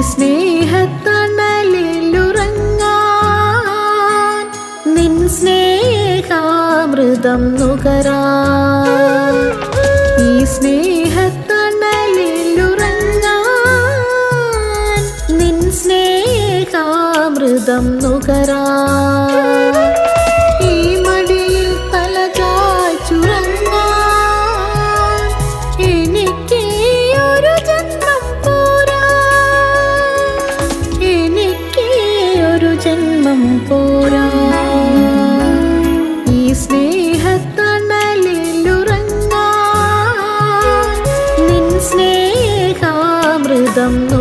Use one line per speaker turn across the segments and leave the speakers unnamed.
സ്നേഹത്തണലിലുറങ്ങാൻ നിൻ സ്നേഹാമൃതം നുകരാ ഈ സ്നേഹ cantando.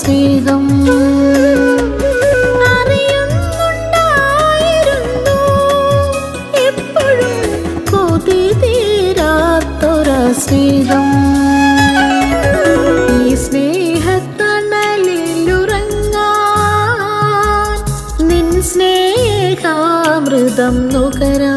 സ്നേഹം എപ്പോഴും ഈ സ്നേഹത്തണലിലുറങ്ങാൻ നിൻ സ്നേഹാമൃതം നുകരാ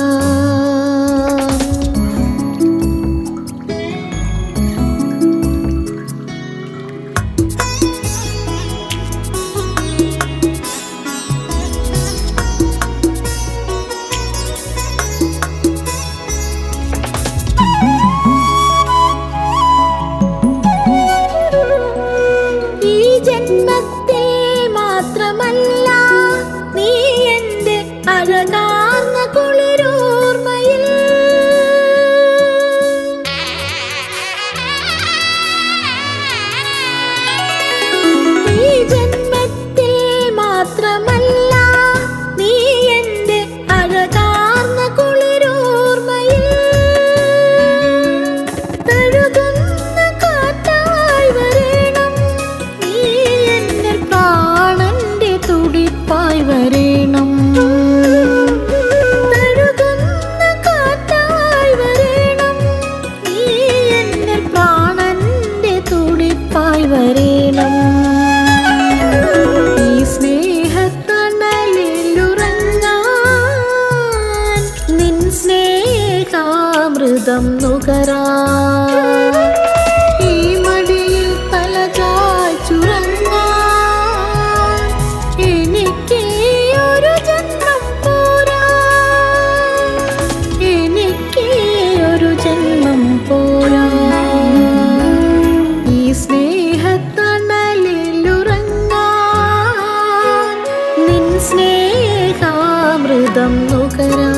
അമൃതം നുകരാ. ഈ മടിയിൽ തല ചാച്ചുറങ്ങ എനിക്ക് ഒരു ജന്മം പോരാ. എനിക്ക് ഒരു ജന്മം പോരാ. ഈ സ്നേഹത്തണലിലുറങ്ങ. നിൻ സ്നേഹാമൃതം നുകരാ.